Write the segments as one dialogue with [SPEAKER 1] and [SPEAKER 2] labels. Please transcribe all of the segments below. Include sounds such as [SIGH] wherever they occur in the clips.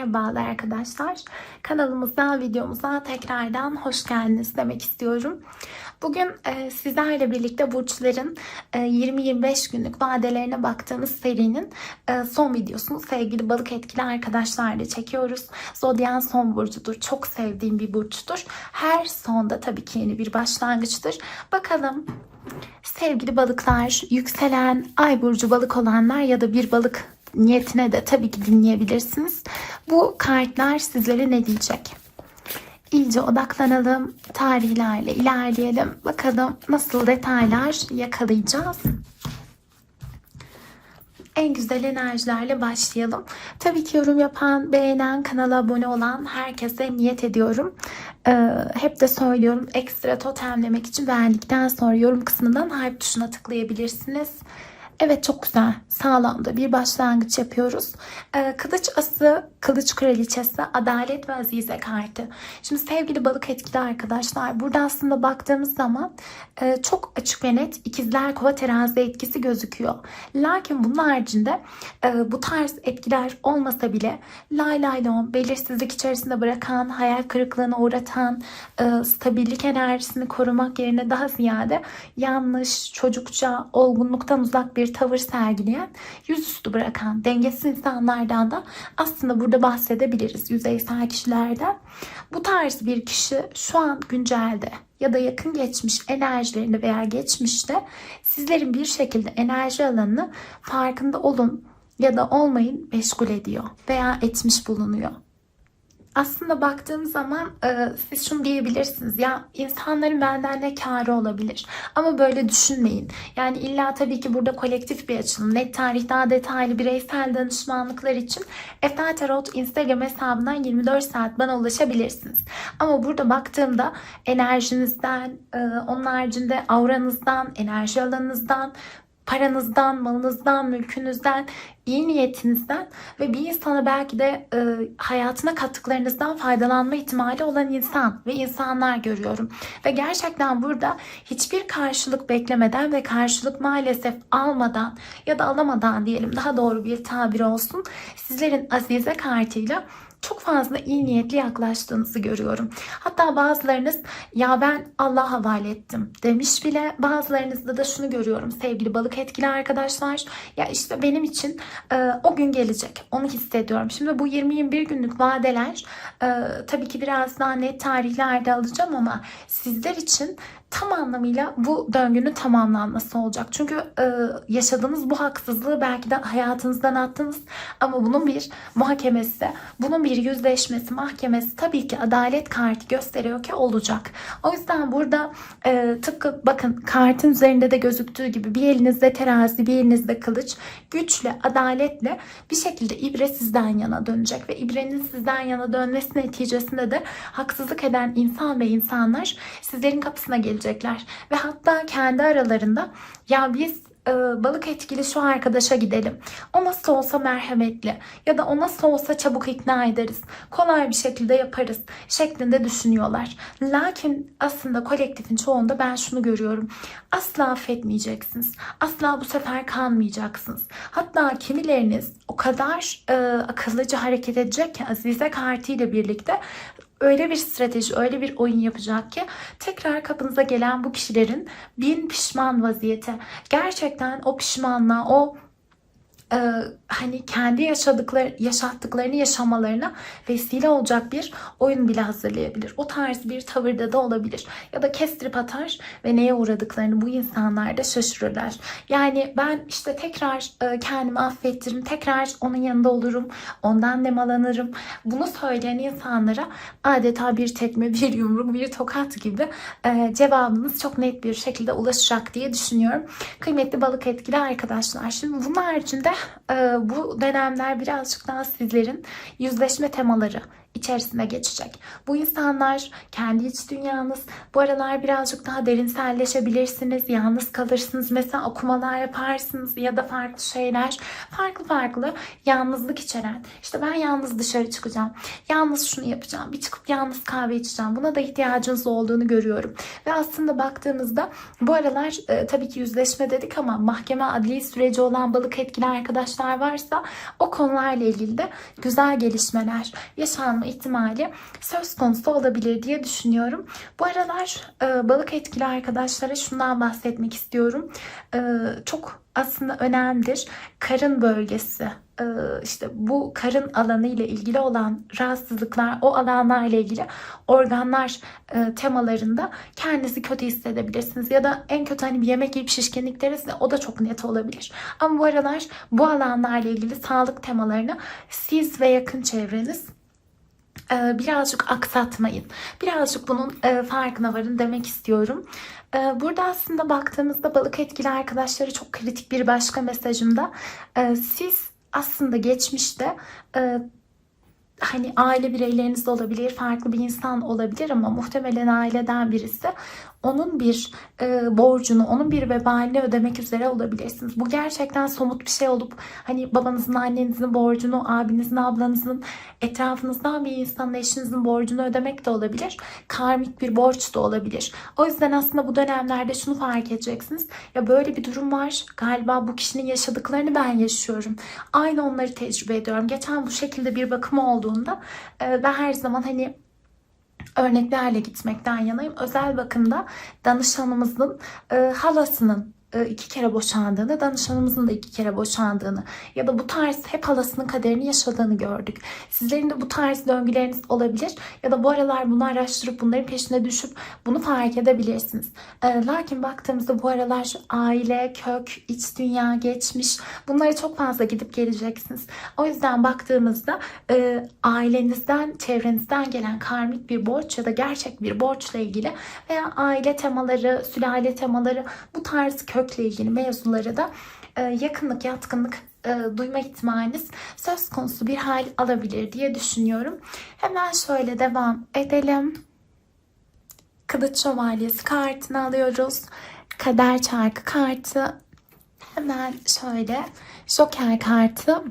[SPEAKER 1] Merhabalar arkadaşlar. Kanalımıza, videomuza tekrardan hoş geldiniz demek istiyorum. Bugün e, sizlerle birlikte burçların e, 20-25 günlük vadelerine baktığımız serinin e, son videosunu sevgili balık etkili arkadaşlarla çekiyoruz. Zodyan son burcudur. Çok sevdiğim bir burçtur. Her sonda tabii ki yeni bir başlangıçtır. Bakalım sevgili balıklar, yükselen ay burcu balık olanlar ya da bir balık niyetine de tabii ki dinleyebilirsiniz. Bu kartlar sizlere ne diyecek? İyice odaklanalım, tarihlerle ilerleyelim. Bakalım nasıl detaylar yakalayacağız. En güzel enerjilerle başlayalım. Tabii ki yorum yapan, beğenen, kanala abone olan herkese niyet ediyorum. Ee, hep de söylüyorum ekstra totemlemek için beğendikten sonra yorum kısmından hype tuşuna tıklayabilirsiniz. Evet çok güzel. Sağlam da bir başlangıç yapıyoruz. Ee, kılıç ası, kılıç kraliçesi, adalet ve azize kartı. Şimdi sevgili balık etkili arkadaşlar burada aslında baktığımız zaman e, çok açık ve net ikizler kova terazi etkisi gözüküyor. Lakin bunun haricinde e, bu tarz etkiler olmasa bile lay lay lon, belirsizlik içerisinde bırakan, hayal kırıklığına uğratan, e, stabillik enerjisini korumak yerine daha ziyade yanlış, çocukça, olgunluktan uzak bir tavır sergileyen, yüzüstü bırakan, dengesiz insanlardan da aslında burada bahsedebiliriz yüzeysel kişilerden. Bu tarz bir kişi şu an güncelde ya da yakın geçmiş enerjilerinde veya geçmişte sizlerin bir şekilde enerji alanını farkında olun ya da olmayın meşgul ediyor veya etmiş bulunuyor aslında baktığım zaman e, siz şunu diyebilirsiniz ya insanların benden ne karı olabilir? Ama böyle düşünmeyin. Yani illa tabii ki burada kolektif bir açılım net tarih daha detaylı bireysel danışmanlıklar için Eftel Tarot Instagram hesabından 24 saat bana ulaşabilirsiniz. Ama burada baktığımda enerjinizden e, onun haricinde auranızdan enerji alanınızdan paranızdan, malınızdan, mülkünüzden, iyi niyetinizden ve bir insana belki de e, hayatına kattıklarınızdan faydalanma ihtimali olan insan ve insanlar görüyorum. Ve gerçekten burada hiçbir karşılık beklemeden ve karşılık maalesef almadan ya da alamadan diyelim daha doğru bir tabir olsun sizlerin azize kartıyla çok fazla iyi niyetli yaklaştığınızı görüyorum. Hatta bazılarınız ya ben Allah'a havale ettim demiş bile. Bazılarınızda da şunu görüyorum sevgili balık etkili arkadaşlar. Ya işte benim için e, o gün gelecek. Onu hissediyorum. Şimdi bu 20-21 günlük vadeler e, tabii ki biraz daha net tarihlerde alacağım ama sizler için tam anlamıyla bu döngünün tamamlanması olacak. Çünkü e, yaşadığınız bu haksızlığı belki de hayatınızdan attınız ama bunun bir muhakemesi, bunun bir yüzleşmesi, mahkemesi tabii ki adalet kartı gösteriyor ki olacak. O yüzden burada e, tıpkı bakın kartın üzerinde de gözüktüğü gibi bir elinizde terazi, bir elinizde kılıç, güçle, adaletle bir şekilde ibre sizden yana dönecek ve ibrenin sizden yana dönmesi neticesinde de haksızlık eden insan ve insanlar sizlerin kapısına gelecek gelecekler. Ve hatta kendi aralarında ya biz e, balık etkili şu arkadaşa gidelim. O nasıl olsa merhametli ya da o nasıl olsa çabuk ikna ederiz. Kolay bir şekilde yaparız şeklinde düşünüyorlar. Lakin aslında kolektifin çoğunda ben şunu görüyorum. Asla affetmeyeceksiniz. Asla bu sefer kanmayacaksınız. Hatta kimileriniz o kadar e, akıllıca hareket edecek ki Azize Karti ile birlikte öyle bir strateji, öyle bir oyun yapacak ki tekrar kapınıza gelen bu kişilerin bin pişman vaziyete. Gerçekten o pişmanlığa, o e, hani kendi yaşadıkları yaşattıklarını yaşamalarına vesile olacak bir oyun bile hazırlayabilir. O tarz bir tavırda da olabilir. Ya da kestirip atar ve neye uğradıklarını bu insanlar da şaşırırlar. Yani ben işte tekrar e, kendimi affettiririm. Tekrar onun yanında olurum. Ondan nemalanırım. Bunu söyleyen insanlara adeta bir tekme, [LAUGHS] bir yumruk, bir tokat gibi e, cevabınız çok net bir şekilde ulaşacak diye düşünüyorum. Kıymetli balık etkili arkadaşlar. Şimdi bunun haricinde bu dönemler birazcık daha sizlerin yüzleşme temaları içerisinde geçecek. Bu insanlar kendi iç dünyanız. Bu aralar birazcık daha derinselleşebilirsiniz. Yalnız kalırsınız. Mesela okumalar yaparsınız ya da farklı şeyler. Farklı farklı yalnızlık içeren. İşte ben yalnız dışarı çıkacağım. Yalnız şunu yapacağım. Bir çıkıp yalnız kahve içeceğim. Buna da ihtiyacınız olduğunu görüyorum. Ve aslında baktığımızda bu aralar e, tabii ki yüzleşme dedik ama mahkeme adli süreci olan balık etkili arkadaşlar varsa o konularla ilgili de güzel gelişmeler yaşanma ihtimali söz konusu olabilir diye düşünüyorum. Bu aralar e, balık etkili arkadaşlara şundan bahsetmek istiyorum. E, çok aslında önemlidir. Karın bölgesi e, işte bu karın alanı ile ilgili olan rahatsızlıklar, o alanlarla ilgili organlar e, temalarında kendinizi kötü hissedebilirsiniz. Ya da en kötü hani bir yemek yiyip şişkinlik deriz de o da çok net olabilir. Ama bu aralar bu alanlarla ilgili sağlık temalarını siz ve yakın çevreniz birazcık aksatmayın. Birazcık bunun e, farkına varın demek istiyorum. E, Burada aslında baktığımızda balık etkili arkadaşları çok kritik bir başka mesajımda. e, Siz aslında geçmişte e, hani aile bireyleriniz olabilir, farklı bir insan olabilir ama muhtemelen aileden birisi onun bir e, borcunu, onun bir vebalini ödemek üzere olabilirsiniz. Bu gerçekten somut bir şey olup hani babanızın, annenizin borcunu, abinizin, ablanızın, etrafınızdan bir insanın, eşinizin borcunu ödemek de olabilir. Karmik bir borç da olabilir. O yüzden aslında bu dönemlerde şunu fark edeceksiniz. Ya böyle bir durum var. Galiba bu kişinin yaşadıklarını ben yaşıyorum. Aynı onları tecrübe ediyorum. Geçen bu şekilde bir bakım olduğunda e, ben her zaman hani örneklerle gitmekten yanayım. Özel bakımda danışanımızın e, halasının iki kere boşandığını, danışanımızın da iki kere boşandığını ya da bu tarz hep halasının kaderini yaşadığını gördük. Sizlerin de bu tarz döngüleriniz olabilir ya da bu aralar bunu araştırıp bunların peşine düşüp bunu fark edebilirsiniz. E, lakin baktığımızda bu aralar aile, kök, iç dünya, geçmiş bunlara çok fazla gidip geleceksiniz. O yüzden baktığımızda e, ailenizden, çevrenizden gelen karmik bir borç ya da gerçek bir borçla ilgili veya aile temaları, sülale temaları bu tarz kökle ilgili mevzuları da e, yakınlık, yatkınlık e, duyma ihtimaliniz söz konusu bir hal alabilir diye düşünüyorum. Hemen şöyle devam edelim. Kılıç Şövalyesi kartını alıyoruz. Kader çarkı kartı. Hemen şöyle Joker kartı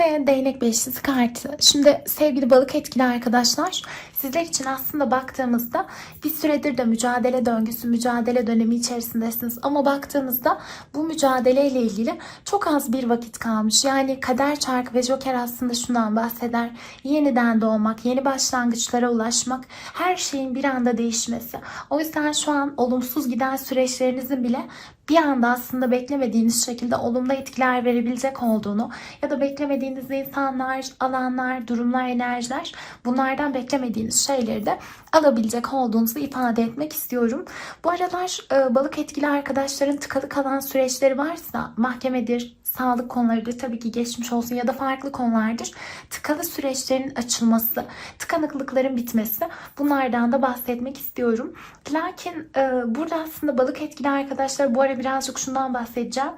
[SPEAKER 1] ve değnek beşlisi kartı. Şimdi sevgili balık etkili arkadaşlar sizler için aslında baktığımızda bir süredir de mücadele döngüsü, mücadele dönemi içerisindesiniz. Ama baktığımızda bu mücadeleyle ilgili çok az bir vakit kalmış. Yani kader çarkı ve joker aslında şundan bahseder. Yeniden doğmak, yeni başlangıçlara ulaşmak, her şeyin bir anda değişmesi. O yüzden şu an olumsuz giden süreçlerinizin bile bir anda aslında beklemediğiniz şekilde olumlu etkiler verebilecek olduğunu ya da beklemediğiniz insanlar, alanlar, durumlar, enerjiler bunlardan beklemediğiniz şeyleri de alabilecek olduğunuzu ifade etmek istiyorum. Bu aralar e, balık etkili arkadaşların tıkalı kalan süreçleri varsa mahkemedir, sağlık konularıdır tabii ki geçmiş olsun ya da farklı konulardır. Tıkalı süreçlerin açılması, tıkanıklıkların bitmesi bunlardan da bahsetmek istiyorum. Lakin e, burada aslında balık etkili arkadaşlar bu ara birazcık şundan bahsedeceğim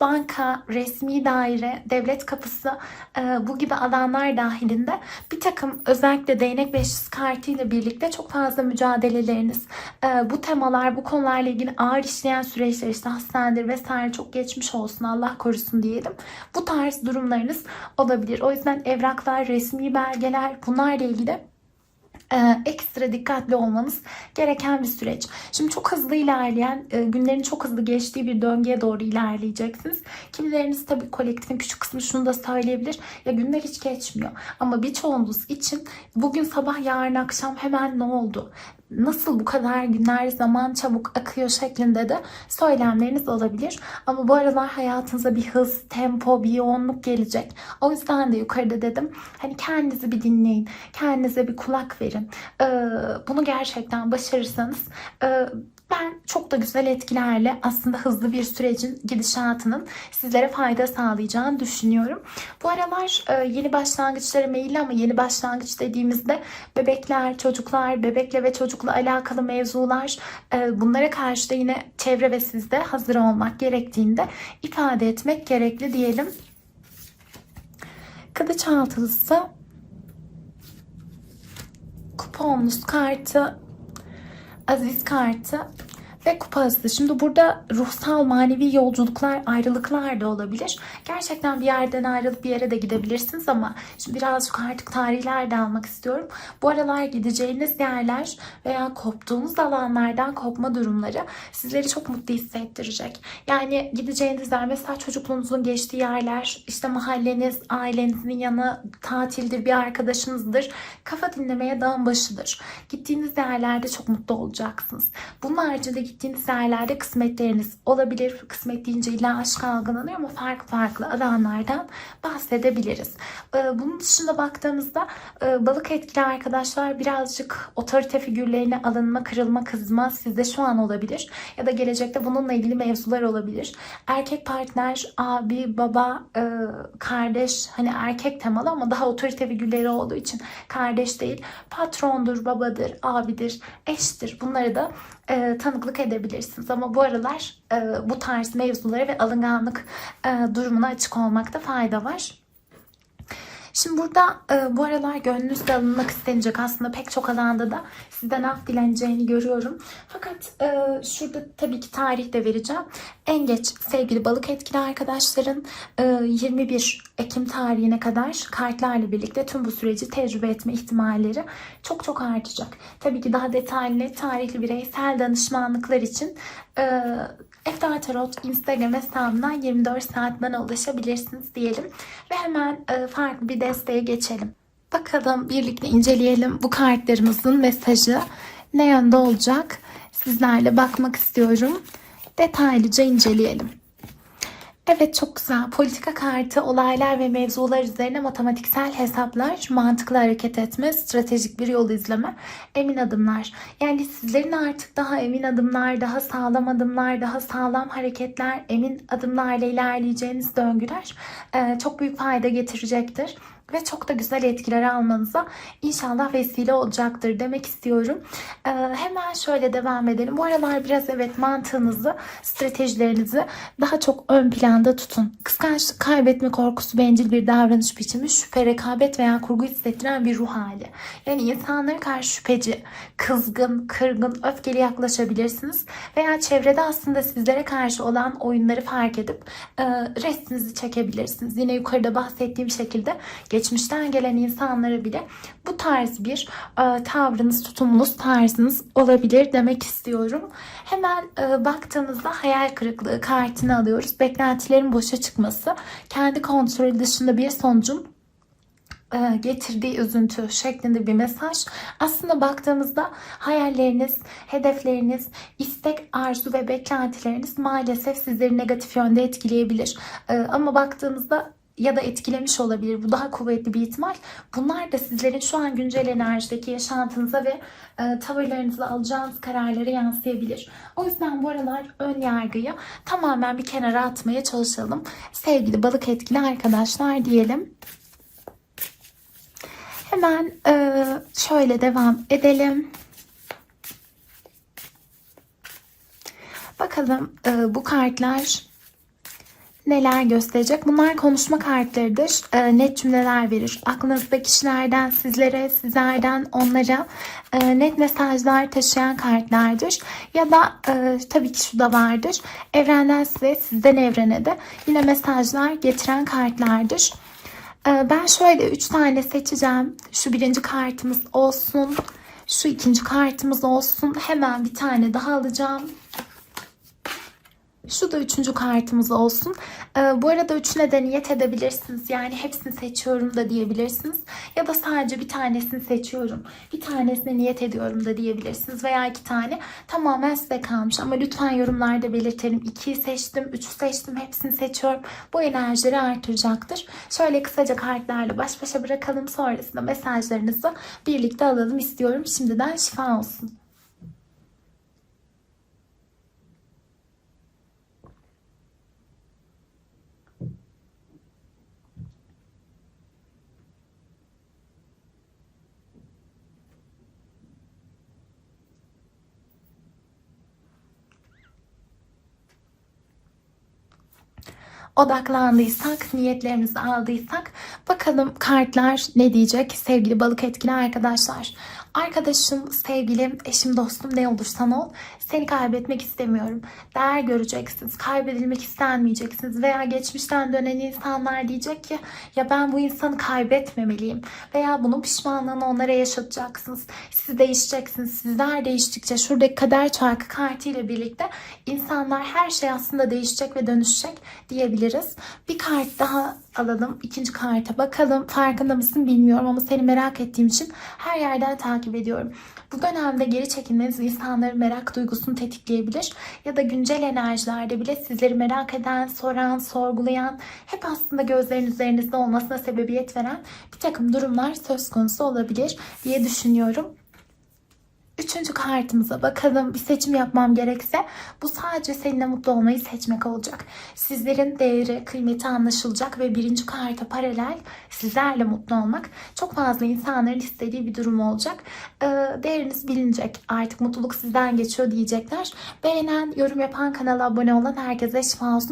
[SPEAKER 1] banka, resmi daire, devlet kapısı e, bu gibi alanlar dahilinde bir takım özellikle değnek beşlisi kartı ile birlikte çok fazla mücadeleleriniz, e, bu temalar, bu konularla ilgili ağır işleyen süreçler işte hastanedir vesaire çok geçmiş olsun Allah korusun diyelim. Bu tarz durumlarınız olabilir. O yüzden evraklar, resmi belgeler bunlarla ilgili e, ekstra dikkatli olmanız gereken bir süreç. Şimdi çok hızlı ilerleyen, e, günlerin çok hızlı geçtiği bir döngüye doğru ilerleyeceksiniz. Kimileriniz tabii kolektifin küçük kısmı şunu da söyleyebilir. Ya günler hiç geçmiyor. Ama birçoğunuz için bugün sabah yarın akşam hemen ne oldu? Nasıl bu kadar günler zaman çabuk akıyor şeklinde de söylemleriniz olabilir. Ama bu aralar hayatınıza bir hız, tempo, bir yoğunluk gelecek. O yüzden de yukarıda dedim. Hani kendinizi bir dinleyin. Kendinize bir kulak verin. Ee, bunu gerçekten başarırsanız e, ben çok da güzel etkilerle aslında hızlı bir sürecin gidişatının sizlere fayda sağlayacağını düşünüyorum. Bu aralar e, yeni başlangıçlara meyilli ama yeni başlangıç dediğimizde bebekler, çocuklar, bebekle ve çocukla alakalı mevzular e, bunlara karşı da yine çevre ve sizde hazır olmak gerektiğinde ifade etmek gerekli diyelim. Kılıç altılısı kuponlus kartı Aziz kartı ve kupası. Şimdi burada ruhsal manevi yolculuklar, ayrılıklar da olabilir. Gerçekten bir yerden ayrılıp bir yere de gidebilirsiniz ama şimdi birazcık artık tarihler de almak istiyorum. Bu aralar gideceğiniz yerler veya koptuğunuz alanlardan kopma durumları sizleri çok mutlu hissettirecek. Yani gideceğiniz yer mesela çocukluğunuzun geçtiği yerler, işte mahalleniz, ailenizin yanı, tatildir, bir arkadaşınızdır. Kafa dinlemeye dağın başıdır. Gittiğiniz yerlerde çok mutlu olacaksınız. Bunun haricinde gittiğiniz kısmetleriniz olabilir. Kısmet deyince illa aşk algılanıyor ama farklı farklı alanlardan bahsedebiliriz. Ee, Bunun dışında baktığımızda e, balık etkili arkadaşlar birazcık otorite figürlerine alınma, kırılma, kızma sizde şu an olabilir. Ya da gelecekte bununla ilgili mevzular olabilir. Erkek partner, abi, baba, e, kardeş hani erkek temalı ama daha otorite figürleri olduğu için kardeş değil. Patrondur, babadır, abidir, eştir. Bunları da e, tanıklık edebilirsiniz. Ama bu aralar e, bu tarz mevzulara ve alınganlık e, durumuna açık olmakta fayda var. Şimdi burada e, bu aralar gönlünüzde alınmak istenecek aslında pek çok alanda da sizden af dileneceğini görüyorum. Fakat e, şurada tabii ki tarih de vereceğim. En geç sevgili balık etkili arkadaşların e, 21 Ekim tarihine kadar kartlarla birlikte tüm bu süreci tecrübe etme ihtimalleri çok çok artacak. Tabii ki daha detaylı tarihli bireysel danışmanlıklar için e, Eftar Tarot Instagram hesabından 24 saat bana ulaşabilirsiniz diyelim. Ve hemen e, farklı bir desteğe geçelim. Bakalım birlikte inceleyelim bu kartlarımızın mesajı ne yönde olacak? Sizlerle bakmak istiyorum. Detaylıca inceleyelim. Evet çok güzel. Politika kartı olaylar ve mevzular üzerine matematiksel hesaplar, mantıklı hareket etme, stratejik bir yol izleme, emin adımlar. Yani sizlerin artık daha emin adımlar, daha sağlam adımlar, daha sağlam hareketler, emin adımlarla ilerleyeceğiniz döngüler çok büyük fayda getirecektir ve çok da güzel etkiler almanıza inşallah vesile olacaktır demek istiyorum. Ee, hemen şöyle devam edelim. Bu aralar biraz evet mantığınızı, stratejilerinizi daha çok ön planda tutun. Kıskançlık, kaybetme korkusu, bencil bir davranış biçimi, şüphe, rekabet veya kurgu hissettiren bir ruh hali. Yani insanlara karşı şüpheci, kızgın, kırgın, öfkeli yaklaşabilirsiniz. Veya çevrede aslında sizlere karşı olan oyunları fark edip e, restinizi çekebilirsiniz. Yine yukarıda bahsettiğim şekilde geçmişten gelen insanlara bile bu tarz bir e, tavrınız, tutumunuz, tarzınız olabilir demek istiyorum. Hemen e, baktığımızda hayal kırıklığı kartını alıyoruz. Beklentilerin boşa çıkması, kendi kontrolü dışında bir sonucun e, getirdiği üzüntü şeklinde bir mesaj. Aslında baktığımızda hayalleriniz, hedefleriniz, istek, arzu ve beklentileriniz maalesef sizleri negatif yönde etkileyebilir. E, Ama baktığımızda ya da etkilemiş olabilir. Bu daha kuvvetli bir ihtimal. Bunlar da sizlerin şu an güncel enerjideki yaşantınıza ve e, tavırlarınızla alacağınız kararlara yansıyabilir. O yüzden bu aralar ön yargıyı tamamen bir kenara atmaya çalışalım. Sevgili balık etkili arkadaşlar diyelim. Hemen e, şöyle devam edelim. Bakalım e, bu kartlar neler gösterecek? Bunlar konuşma kartlarıdır. E, net cümleler verir. Aklınızdaki kişilerden sizlere, sizlerden onlara e, net mesajlar taşıyan kartlardır. Ya da e, tabii ki şu da vardır. Evrenden size, sizden evrene de yine mesajlar getiren kartlardır. E, ben şöyle 3 tane seçeceğim. Şu birinci kartımız olsun. Şu ikinci kartımız olsun. Hemen bir tane daha alacağım. Şu da üçüncü kartımız olsun. Ee, bu arada üçüne de niyet edebilirsiniz. Yani hepsini seçiyorum da diyebilirsiniz. Ya da sadece bir tanesini seçiyorum. Bir tanesine niyet ediyorum da diyebilirsiniz. Veya iki tane. Tamamen size kalmış. Ama lütfen yorumlarda belirtelim. İkiyi seçtim, üçü seçtim. Hepsini seçiyorum. Bu enerjileri artıracaktır. Şöyle kısaca kartlarla baş başa bırakalım. Sonrasında mesajlarınızı birlikte alalım istiyorum. Şimdiden şifa olsun. Odaklandıysak, niyetlerimizi aldıysak Bakalım kartlar ne diyecek sevgili balık etkili arkadaşlar. Arkadaşım, sevgilim, eşim, dostum ne olursan ol. Seni kaybetmek istemiyorum. Değer göreceksiniz. Kaybedilmek istenmeyeceksiniz. Veya geçmişten dönen insanlar diyecek ki ya ben bu insanı kaybetmemeliyim. Veya bunun pişmanlığını onlara yaşatacaksınız. Siz değişeceksiniz. Sizler değiştikçe şuradaki kader çarkı kartı ile birlikte insanlar her şey aslında değişecek ve dönüşecek diyebiliriz. Bir kart daha alalım. İkinci karta bakalım. Farkında mısın bilmiyorum ama seni merak ettiğim için her yerden takip ediyorum. Bu dönemde geri çekilmeniz insanların merak duygusunu tetikleyebilir. Ya da güncel enerjilerde bile sizleri merak eden, soran, sorgulayan, hep aslında gözlerin üzerinizde olmasına sebebiyet veren bir takım durumlar söz konusu olabilir diye düşünüyorum. Üçüncü kartımıza bakalım. Bir seçim yapmam gerekse bu sadece seninle mutlu olmayı seçmek olacak. Sizlerin değeri, kıymeti anlaşılacak ve birinci karta paralel sizlerle mutlu olmak çok fazla insanların istediği bir durum olacak. Ee, değeriniz bilinecek. Artık mutluluk sizden geçiyor diyecekler. Beğenen, yorum yapan, kanala abone olan herkese şifa olsun.